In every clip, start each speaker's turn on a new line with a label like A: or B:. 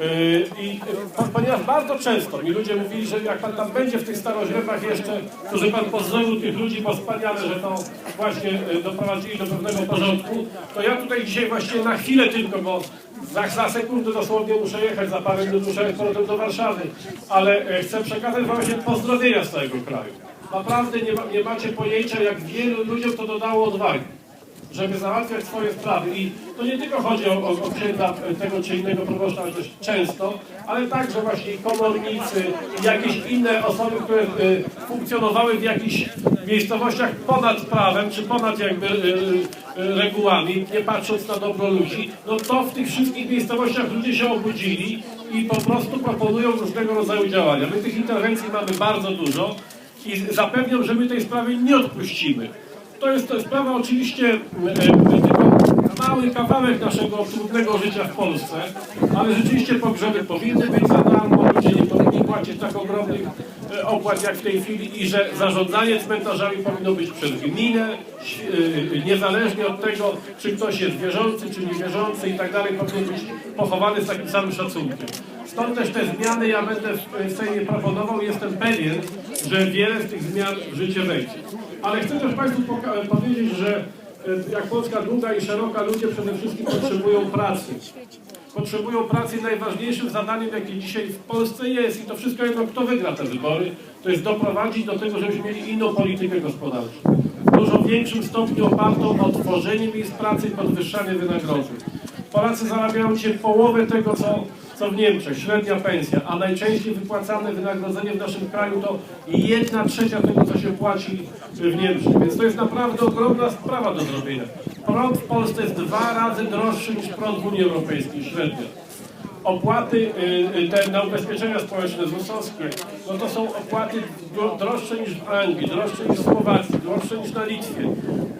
A: Yy, I po- ponieważ bardzo często mi ludzie mówili, że jak pan tam będzie w tych staroźrebach jeszcze, to że pan pozdrowił tych ludzi, bo wspaniale, że to właśnie yy, doprowadzili do pewnego porządku, to ja tutaj dzisiaj właśnie na chwilę tylko, bo za, za sekundę dosłownie muszę jechać, za parę minut muszę jechać do Warszawy, ale e, chcę przekazać wam właśnie pozdrowienia z całego kraju. Naprawdę nie, ma, nie macie pojęcia, jak wielu ludziom to dodało odwagi żeby załatwiać swoje sprawy. I to nie tylko chodzi o, o, o księdza e, tego czy innego proboszcza, dość często, ale także właśnie komornicy, i jakieś inne osoby, które e, funkcjonowały w jakichś miejscowościach ponad prawem, czy ponad jakby e, e, regułami, nie patrząc na dobro ludzi, no to w tych wszystkich miejscowościach ludzie się obudzili i po prostu proponują różnego rodzaju działania. My tych interwencji mamy bardzo dużo i zapewniam, że my tej sprawy nie odpuścimy. To jest to sprawa oczywiście e, e, tylko mały kawałek naszego trudnego życia w Polsce, ale rzeczywiście pogrzeby powinny być za darmo, ludzie nie powinni płacić tak ogromnych e, opłat jak w tej chwili i że zarządzanie cmentarzami powinno być przez gminę, niezależnie od tego, czy ktoś jest wierzący, czy niewierzący i tak dalej, powinien być pochowany z takim samym szacunkiem. Stąd też te zmiany ja będę w- Sejmie proponował jestem pewien, że wiele z tych zmian w życie wejdzie. Ale chcę też Państwu powiedzieć, że e, jak Polska długa i szeroka, ludzie przede wszystkim potrzebują pracy. Potrzebują pracy najważniejszym zadaniem, jakie dzisiaj w Polsce jest, i to wszystko jedno, kto wygra te wybory, to jest doprowadzić do tego, żebyśmy mieli inną politykę gospodarczą. W dużo większym stopniu opartą o tworzenie miejsc pracy i podwyższanie wynagrodzeń. Polacy zarabiają dzisiaj połowę tego, co, co w Niemczech, średnia pensja, a najczęściej wypłacane wynagrodzenie w naszym kraju to jedna trzecia tego, co się płaci w Niemczech. Więc to jest naprawdę ogromna sprawa do zrobienia. Prąd w Polsce jest dwa razy droższy niż prąd w Unii Europejskiej, średnio. Opłaty y, y, te na ubezpieczenia społeczne ZUS-owskie, no to są opłaty dro- droższe niż w Anglii, droższe niż w Słowacji, droższe niż na Litwie.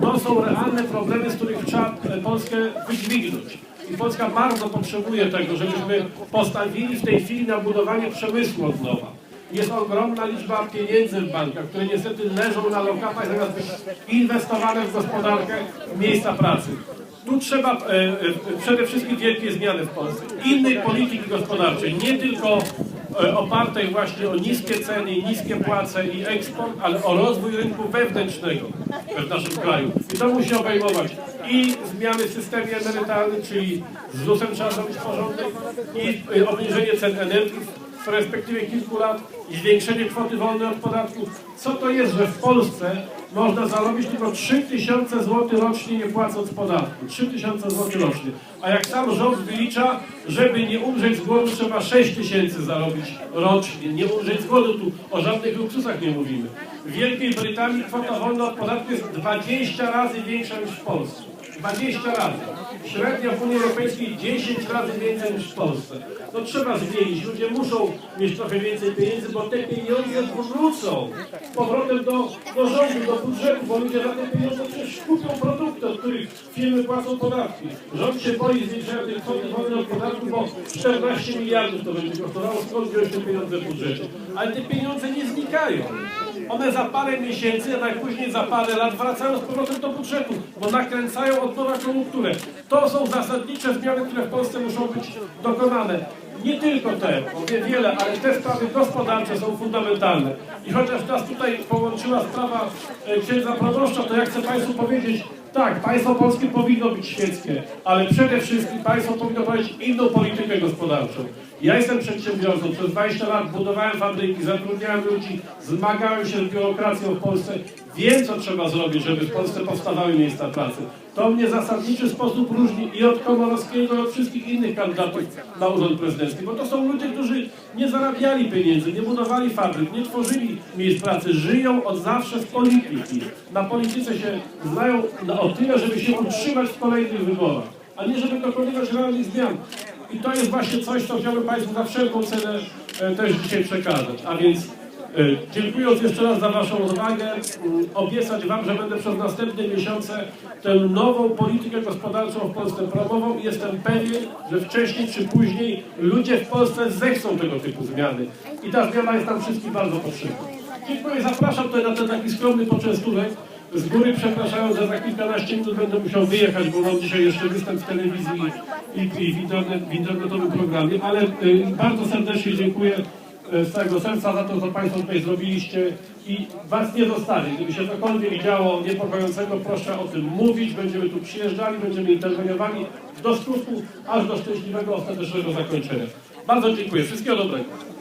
A: To są realne problemy, z których trzeba e, Polskę wydźwignąć. I Polska bardzo potrzebuje tego, żebyśmy postawili w tej chwili na budowanie przemysłu od nowa. Jest ogromna liczba pieniędzy w bankach, które niestety leżą na lokatach zamiast być inwestowane w gospodarkę, w miejsca pracy. Tu trzeba e, e, przede wszystkim wielkie zmiany w Polsce. Innej polityki gospodarczej, nie tylko opartej właśnie o niskie ceny, niskie płace i eksport, ale o rozwój rynku wewnętrznego w naszym kraju. I to musi obejmować i zmiany w systemie emerytalnym, czyli z ZUS-em trzeba zrobić porządek i e, obniżenie cen energii w perspektywie kilku lat i zwiększenie kwoty wolnej od podatków. Co to jest, że w Polsce można zarobić tylko 3000 zł rocznie nie płacąc podatku? 3000 zł rocznie. A jak sam rząd wylicza, żeby nie umrzeć z głodu trzeba 6 tysięcy zarobić rocznie. Nie umrzeć z głodu, tu o żadnych luksusach nie mówimy. W Wielkiej Brytanii kwota wolna od podatku jest 20 razy większa niż w Polsce. 20 razy. Średnia w Unii Europejskiej 10 razy więcej niż w Polsce. No trzeba zmienić. Ludzie muszą mieć trochę więcej pieniędzy, bo te pieniądze wrócą z powrotem do, do rządu, do budżetu, bo ludzie za te pieniądze przecież kupią produkty, od których firmy płacą podatki. Rząd się boi zwiększenia tej kwoty wolnej od podatku, bo 14 miliardów to będzie kosztowało, skąd wziąć te pieniądze w budżecie. Ale te pieniądze nie znikają. One za parę miesięcy, a najpóźniej za parę lat wracają z powrotem do budżetu, bo nakręcają od nowa koniunkturę. To są zasadnicze zmiany, które w Polsce muszą być dokonane. Nie tylko te, bo wie wiele, ale te sprawy gospodarcze są fundamentalne. I chociaż nas tutaj połączyła sprawa e, księdza proboszcza, to ja chcę Państwu powiedzieć, tak, państwo polskie powinno być świeckie, ale przede wszystkim państwo powinno prowadzić inną politykę gospodarczą. Ja jestem przedsiębiorcą, przez 20 lat budowałem fabryki, zatrudniałem ludzi, zmagałem się z biurokracją w Polsce. Wiem, co trzeba zrobić, żeby w Polsce powstawały miejsca pracy. To mnie zasadniczy sposób różni i od Komorowskiego, i od wszystkich innych kandydatów na urząd prezydencki, bo to są ludzie, którzy nie zarabiali pieniędzy, nie budowali fabryk, nie tworzyli miejsc pracy, żyją od zawsze z polityki. Na polityce się znają na- o tyle, żeby się utrzymać w kolejnych wyborach, a nie żeby dokonywać realnych zmian. I to jest właśnie coś, co chciałbym Państwu za wszelką cenę e, też dzisiaj przekazać. A więc e, dziękując jeszcze raz za Waszą odwagę, m, obiecać Wam, że będę przez następne miesiące tę nową politykę gospodarczą w Polsce promował i jestem pewien, że wcześniej czy później ludzie w Polsce zechcą tego typu zmiany. I ta zmiana jest nam wszystkim bardzo potrzebna. Dziękuję, zapraszam tutaj na ten taki skromny poczęstunek, Z góry przepraszając, że za kilkanaście minut będę musiał wyjechać, bo mam dzisiaj jeszcze występ w telewizji i, i w, internet, w internetowym programie, ale y, bardzo serdecznie dziękuję y, z całego serca za to, co Państwo tutaj zrobiliście i Was nie zostawię. Gdyby się cokolwiek działo niepokojącego, proszę o tym mówić. Będziemy tu przyjeżdżali, będziemy interweniowali do skutku, aż do szczęśliwego, ostatecznego zakończenia. Bardzo dziękuję. Wszystkiego dobrego.